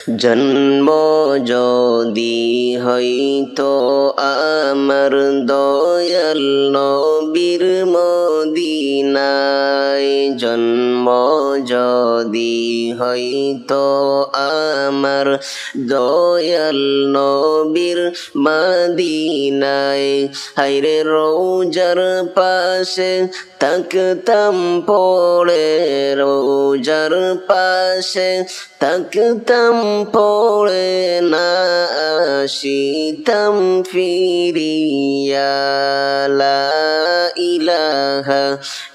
জন্ম যদি হইতো আমার দয়াল নবীর মদিনায় জন্ম যদি হইতো আমার দয়াল নবীর মদিনায় হাইরে রোজার পাশে তাকতাম পড়ে রোজার পাশে তাকতাম পড়ে না আসিতাম ফিরিয়া, লা ইলাহা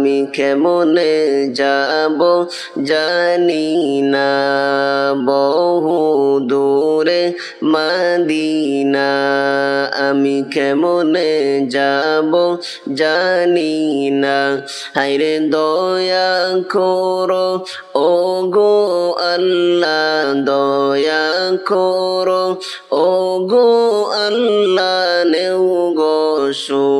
আমি কেমনে যাব জানি না। বহু দূরে মদিনা, আমি কেমনে যাব জানি না। হাইরে দয়া করো ও গো আল্লাহ, দয়া করো ও গো আল্লাহ, নেও গো সোনার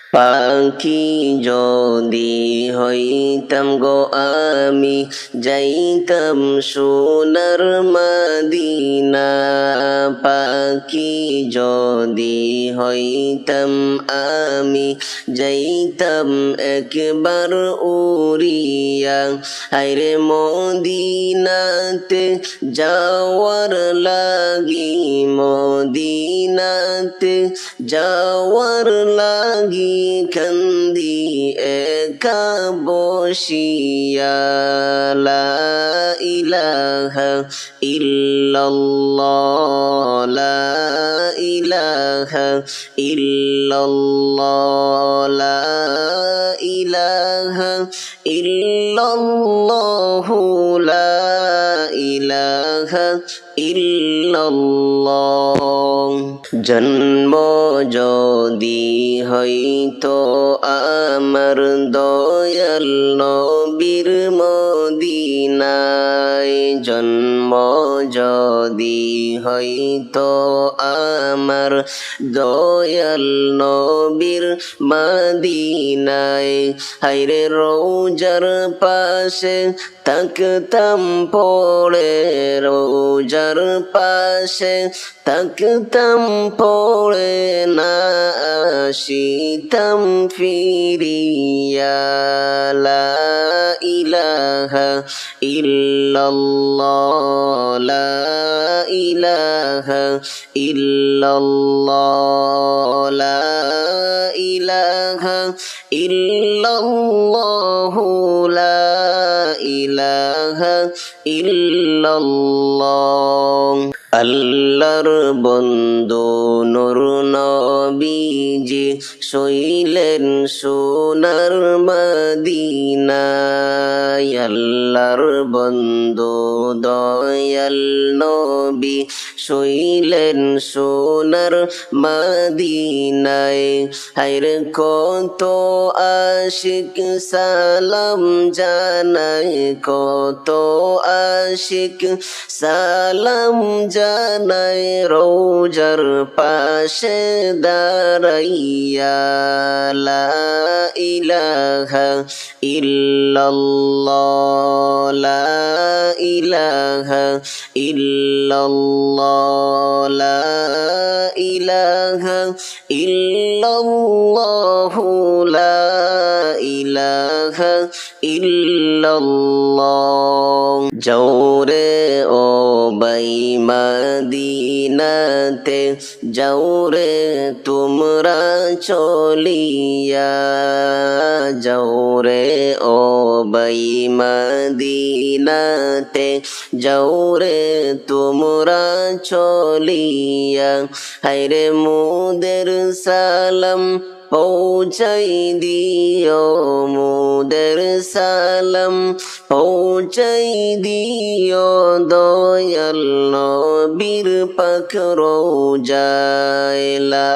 পাখি যদি হইতাম গো আমি, যাইতাম সোনার মদিনা। পাখি যদি হইতাম আমি, যাইতাম একবার উড়িয়া। হাইরে মদিনাতে যাওয়ার লাগি, মদিনাতে যাওয়ার লাগি। কান্দি একা ইলাহা ইল্লাল্লাহ, লা ইলাহা ইল্লাল্লাহ, লা ইলাহা ইল্লাল্লাহ, লা ইলাহা ইল্লাল্লাহ। জন্ম যদি হইতো আমার দয়াল নবীর ربنا মদিনায় জন্ম যদি হইতো আমার দয়াল নবীর মদিনায় হাইরে রোজার পাশে তাকতাম পড়ে রোজার পাশে তাকতাম পড়ে না আসিতাম ফিরিয়া, লা ইলাহা ইল্লাল্লাহ, লা ইলাহা ইল্লাল্লাহ, লা ইলাহা ইল্লাল্লাহ, লা ইলাহা ইল্লাল্লাহ। আল্লাহর বন্ধু নুর নবীজি শৈলেন সোনার মদিনায় আল্লাহর বন্ধু, দয়াল নবী শৈলেন সোনার মদিনায়। হাইর কত আশিক সালাম জানায়, কত আশিক সালাম জানায় রোজার পাশে দাঁড়াইয়া ইলাহা ইল্লাল্লাহ। লা ইলাহা ইল্লাল্লাহ, লা ইলাহা ইল্লাল্লাহ, লা ইলাহা ইল্লাল্লাহ। জৌরে ও বাইমাদিনাতে জৌরে তোমরা চলিয়া, জৌরে ও বাইমাদিনাতে জৌরে তোমরা চলিয়া হাইরে মুদের সালাম পৌঁছাই দিও মুদের সালাম পৌঁছাই দিও দয়াল নবীর পাক রোজায় লা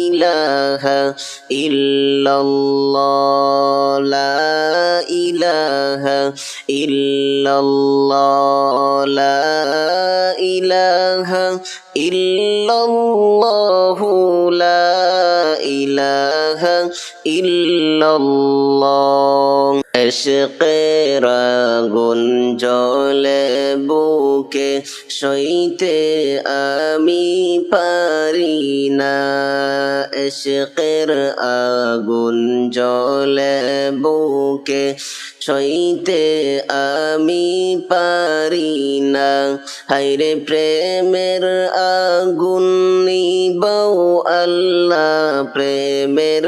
ইলাহা ইল্লাল্লাহ লা ইলাহা ইল্লাল্লাহ লা ইলাহা ইল্লাল্লাহু লা ইলাহা ইল্লাল্লাহ এশকের আগুন জলে বুকে সইতে আমি পারি না এশকের আগুন জলে বুকে সইতে আমি পারি না। হাইরে প্রেমের আগুন নিবাও আল্লাহ, প্রেমের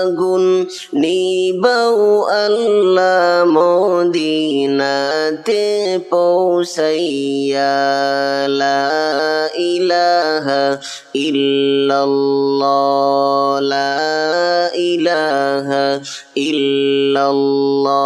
আগুন নিবাও আল্লাহ, মদিনাতে পৌঁছাইয়া লা ইলাহা ইল্লাল্লাহ, লা ইলাহা ইল্লাল্লাহ।